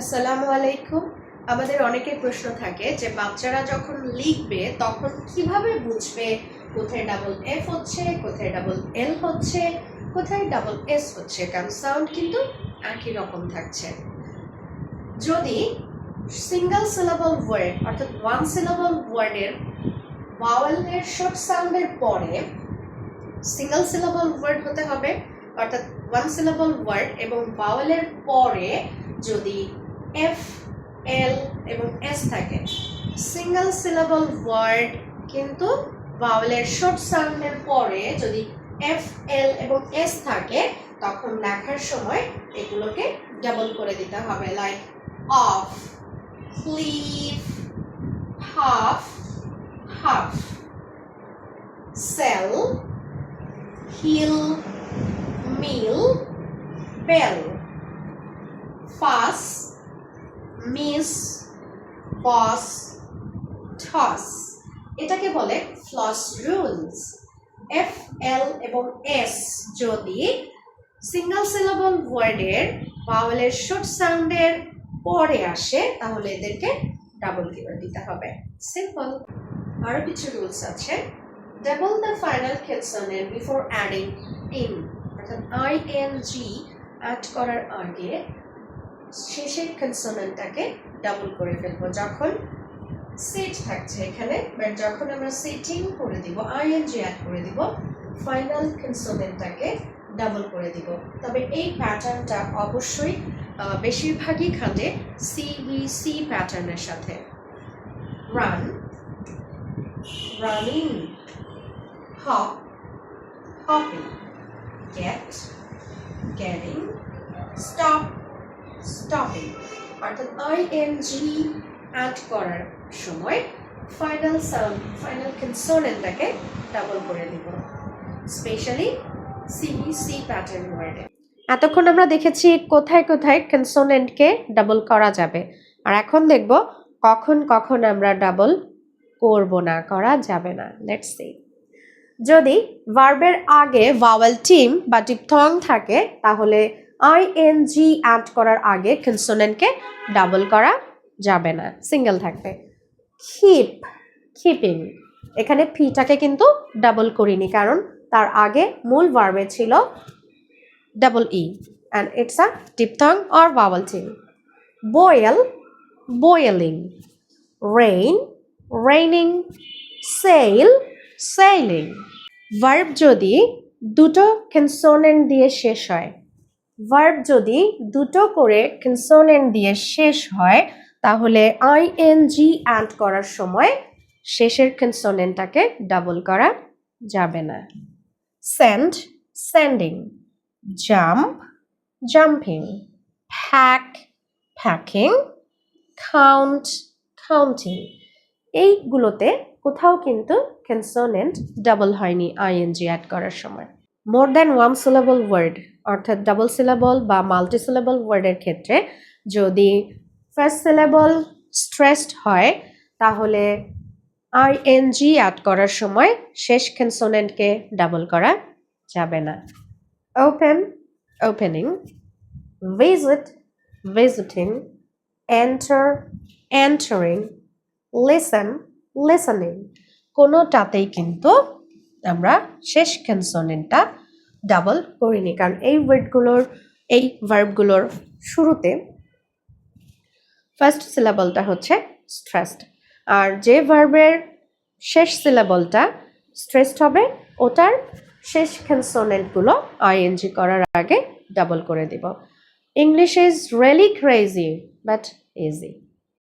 আসসালামু আলাইকুম। আমাদের অনেকের প্রশ্ন থাকে যে, বাচ্চারা যখন লিখবে, তখন কীভাবে বুঝবে কোথায় ডাবল এফ হচ্ছে, কোথায় ডাবল এল হচ্ছে, কোথায় ডাবল এস হচ্ছে? কারণ সাউন্ড কিন্তু একই রকম থাকছে। যদি সিঙ্গেল সিলাবল ওয়ার্ড অর্থাৎ ওয়ান সিলাবল ওয়ার্ডের ভাওয়েলের শর্ট সাউন্ডের পরে সিঙ্গেল সিলাবল ওয়ার্ড হতে হবে। অর্থাৎ ওয়ান সিলাবল ওয়ার্ড এবং ভাওয়েলের পরে যদি এফ এল এবং এস থাকে। সিঙ্গেল সিলেবল ওয়ার্ড কিন্তু ভাওয়েলের শর্ট সাউন্ডের পরে যদি এফ এল এবং এস থাকে, তখন লেখার সময় এগুলোকে ডাবল করে দিতে হবে। Like off cliff half half sell hill mill bell fuss miss boss toss এটাকে বলে ফ্লস রুলস। এফ, এল এবং এস যদি সিঙ্গেল সিলাবল ওয়ার্ডের ভাওয়েলের শর্ট সাউন্ডের পরে আসে, তাহলে এদেরকে ডাবল করে দিতে হবে। সিম্পল আরও কিছু রুলস আছে। Double the final consonant before adding in অর্থাৎ আই এন জি অ্যাড করার আগে শেষের কনসোনেন্টটাকে ডাবল করে ফেলব। যখন সেট থাকছে এখানে বাট যখন আমরা সেটিং করে দিব আইএনজি অ্যাড করে দিব ফাইনাল কনসোনেন্টটাকে ডাবল করে দিব। তবে এই প্যাটার্নটা অবশ্যই বেশিরভাগই খাটে সিবিসি প্যাটার্নের সাথে। Run running hop hopping get getting stop stopping অর্থাৎ আইএনজি অ্যাড করার সময় ফাইনাল ফাইনাল কনসোনেন্টটাকে ডাবল করে দিব। স্পেশালি সিবিসি প্যাটার্ন ওয়ার্ডে এতক্ষণ আমরা দেখেছি কোথায় কোথায় কনসোনেন্টকে ডাবল করা যাবে। আর এখন দেখব কখন কখন আমরা ডাবল করব না, করা যাবে না। লেটস সি যদি ভার্বের আগে ভাওয়েল টিম বা ডিপথং থাকে, তাহলে আইএনজি অ্যাড করার আগে কনসোনেন্টকে ডাবল করা যাবে না সিঙ্গেল থাকবে। কিপ কিপিং এখানে ফিটাকে কিন্তু ডাবল করিনি, কারণ তার আগে মূল ভার্বে ছিল double E and it's a diphthong or vowel team boil boiling rain raining sail sailing verb যদি দুটো কনসোনেন্ট দিয়ে শেষ হয় ভার্ব যদি দুটো করে কনসোনেন্ট দিয়ে শেষ হয়, তাহলে আইএনজি অ্যাড করার সময় শেষের কনসোনেন্টটাকে ডাবল করা যাবে না। Send sending jump jumping pack packing count counting এইগুলোতে কোথাও কিন্তু কনসোনেন্ট ডাবল হয়নি আইএনজি অ্যাড করার সময়। More than one syllable word অর্থাৎ ডাবল সিলেবল বা মাল্টি সিলেবল ওয়ার্ডের ক্ষেত্রে যদি ফার্স্ট সিলেবল স্ট্রেসড হয়, তাহলে আইএনজি অ্যাড করার সময় শেষ কনসোনেন্টকে ডাবল করা যাবে না। Open opening visit visiting enter entering listen listening কোনোটাতেই কিন্তু আমরা শেষ কনসোনেন্টটা ডাবল করিনি কারণ এই ওয়ার্ডগুলোর এই ভার্বগুলোর শুরুতে ফার্স্ট সিলেবলটা হচ্ছে স্ট্রেসড আর যে ভার্বের শেষ সিলেবলটা স্ট্রেসড হবে, ওটার শেষ কনসোনেন্টগুলো আইএনজি করার আগে ডাবল করে দিব। English is really crazy but easy